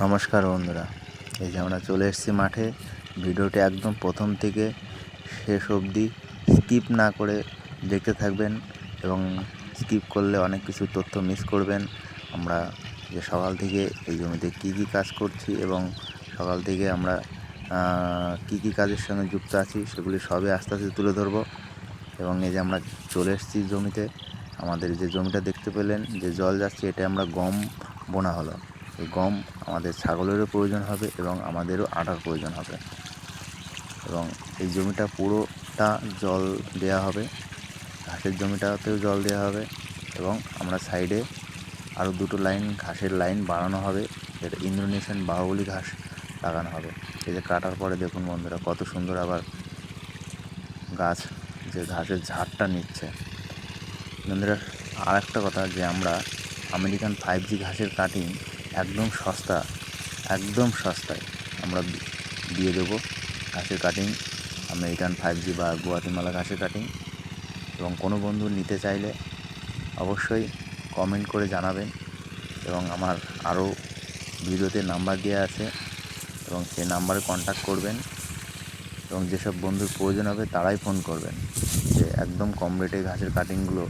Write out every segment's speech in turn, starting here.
নমস্কার বন্ধুরা। এই যে আমরা চলে এসেছি মাঠে। ভিডিওটি একদম প্রথম থেকে শেষ অবধি স্কিপ না করে দেখতে থাকবেন এবং স্কিপ করলে অনেক কিছু তথ্য মিস করবেন। আমরা যে সকাল থেকে এই জমিতে কী কী কাজ করছি এবং সকাল থেকে আমরা কী কী কাজের সঙ্গে যুক্ত আছি সেগুলি সবই আস্তে আস্তে তুলে ধরবো। এবং এই যে আমরা চলে এসেছি জমিতে, আমাদের যে জমিটা দেখতে পেলেন, যে জল যাচ্ছে, এটা আমরা গম বোনা হলো। এই গম আমাদের ছাগলেরও প্রয়োজন হবে এবং আমাদেরও আটার প্রয়োজন হবে। এবং এই জমিটা পুরোটা জল দেওয়া হবে। ঘাসের জমিটাতেও জল দেওয়া হবে এবং আমরা সাইডে আরও দুটো লাইন ঘাসের লাইন বাড়ানো হবে। যেটা ইন্দোনেশিয়ান বাহুবলী ঘাস লাগানো হবে। এই যে কাটার পরে দেখুন বন্ধুরা, কত সুন্দর আবার গাছ যে ঘাসের ঝাড়টা নিচ্ছে। বন্ধুরা আর একটা কথা যে আমরা আমেরিকান ফাইভ জি ঘাসের কাটিং একদম সস্তা, একদম সস্তায় আমরা দিয়ে দেবো ঘাসের কাটিং আমেরিকান ফাইভ জি বা গুয়াতিমালা ঘাসের কাটিং এবং কোনো বন্ধু নিতে চাইলে অবশ্যই কমেন্ট করে জানাবেন। এবং আমার আরও ভিডিওতে নাম্বার দেওয়া আছে, এবং সেই নাম্বারে কন্ট্যাক্ট করবেন। এবং যেসব বন্ধুর প্রয়োজন হবে তারাই ফোন করবেন। যে একদম কম রেটে ঘাসের কাটিংগুলো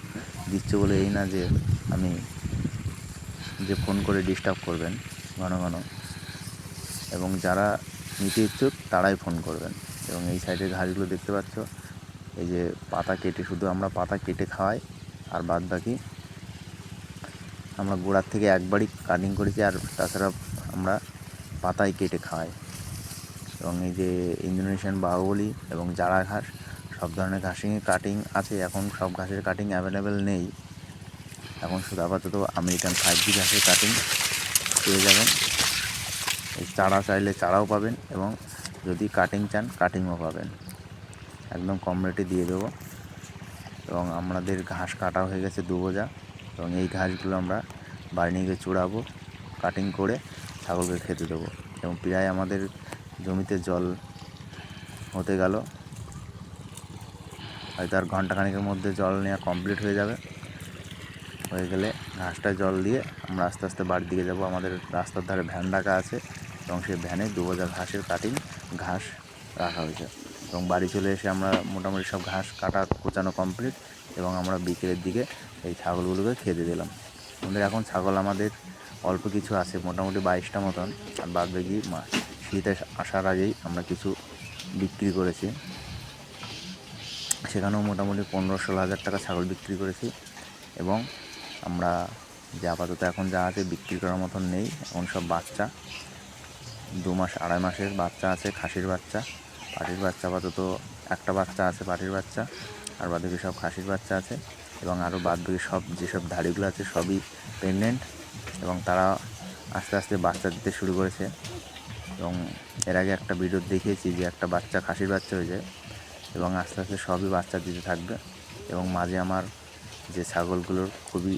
দিচ্ছে বলে এই না যে আমি যে ফোন করে ডিস্টার্ব করবেন ঘন ঘন। এবং যারা নিতে ইচ্ছুক তারাই ফোন করবেন। এবং এই সাইডের ঘাসগুলো দেখতে পাচ্ছ, এই যে পাতা কেটে, শুধু আমরা পাতা কেটে খাওয়াই, আর বাদ বাকি আমরা গোড়ার থেকে একবারই কাটিং করেছি, আর তাছাড়া আমরা পাতায় কেটে খাওয়াই। এবং এই যে ইন্দোনেশিয়ান বাহুবলি এবং জারা ঘাস, সব ধরনের ঘাসিংয়ে কাটিং আছে, এখন সব ঘাসের কাটিং অ্যাভেলেবেল নেই। এখন শুধু আপাতত আমেরিকান ফাইভ জি ঘাসের কাটিং পেয়ে যাবেন। এই চারা চাইলে চারাও পাবেন এবং যদি কাটিং চান কাটিংও পাবেন। একদম কম রেটে দিয়ে দেবো। এবং আমাদের ঘাস কাটা হয়ে গেছে দু বোঝা। এবং এই ঘাসগুলো আমরা বাড়ি নিয়ে গিয়ে চূড়াবো কাটিং করে ছাগলকে খেতে দেবো। এবং প্রায় আমাদের জমিতে জল হতে গেল। হয়তো আর ঘন্টাখানেকের মধ্যে জল নেওয়া কমপ্লিট হয়ে যাবে। হয়ে গেলে ঘাসটায় জল দিয়ে আমরা আস্তে আস্তে বাড়ির দিকে যাব। আমাদের রাস্তার ধারে ভ্যান রাখা আছে এবং সেই ভ্যানে দু বোঝা ঘাসের কাটিং ঘাস রাখা হয়েছে এবং বাড়ি চলে এসে আমরা মোটামুটি সব ঘাস কাটা কোচানো কমপ্লিট এবং আমরা বিকেলের দিকে এই ছাগলগুলোকে খেতে দিলাম। আমাদের এখন ছাগল আমাদের অল্প কিছু আছে, মোটামুটি বাইশটা মতন। আর বাদ বাকি শীত আসার আগেই আমরা কিছু বিক্রি করেছি। সেখানেও মোটামুটি পনেরো ষোলো হাজার টাকা ছাগল বিক্রি করেছি এবং আমরা যে আপাতত এখন যা আছে বিক্রি করার মতন নেই, এখন সব বাচ্চা। দু মাস, আড়াই মাসের বাচ্চা আছে, খাসির বাচ্চা। পাটির বাচ্চা আপাতত একটা বাচ্চা আছে পাটির বাচ্চা, আর বাদ বাকি সব খাসির বাচ্চা আছে। এবং আরও বাদ বাকি সব, যেসব ধাড়িগুলো আছে সবই প্রেগনেন্ট এবং তারা আস্তে আস্তে বাচ্চা দিতে শুরু করেছে। এবং এর আগে একটা ভিডিও দেখিয়েছি যে একটা বাচ্চা খাসির বাচ্চা হয়ে যায়। এবং আস্তে আস্তে সবই বাচ্চা দিতে থাকবে। এবং মাঝে আমার যে ছাগলগুলোর খুবই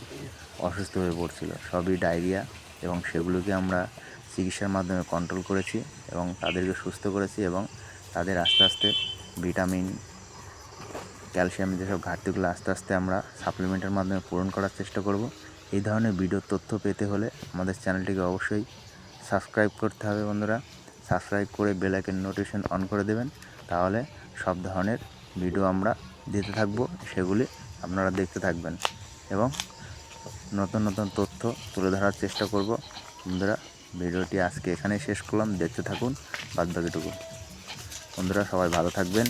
অসুস্থ হয়ে পড়ছিল, সবই ডায়রিয়া এবং সেগুলোকে আমরা চিকিৎসার মাধ্যমে কন্ট্রোল করেছি এবং তাদেরকে সুস্থ করেছি এবং তাদের আস্তে আস্তে ভিটামিন, ক্যালসিয়াম যেসব ঘাটতিগুলো আস্তে আস্তে আমরা সাপ্লিমেন্টের মাধ্যমে পূরণ করার চেষ্টা করব। এই ধরনের ভিডিওর তথ্য পেতে হলে আমাদের চ্যানেলটিকে অবশ্যই সাবস্ক্রাইব করতে হবে বন্ধুরা। সাবস্ক্রাইব করে বেল আইকন নোটিফিকেশন অন করে দেবেন। তাহলে সব ধরনের ভিডিও আমরা দিতে থাকব। সেগুলি আপনারা দেখতে থাকবেন। এবং নতুন নতুন তথ্য তুলে ধরার চেষ্টা করব। বন্ধুরা, ভিডিওটি আজকে এখানেই শেষ করলাম। দেখতে থাকুন, বাদবাকিটুকু। বন্ধুরা, সবাই ভালো থাকবেন।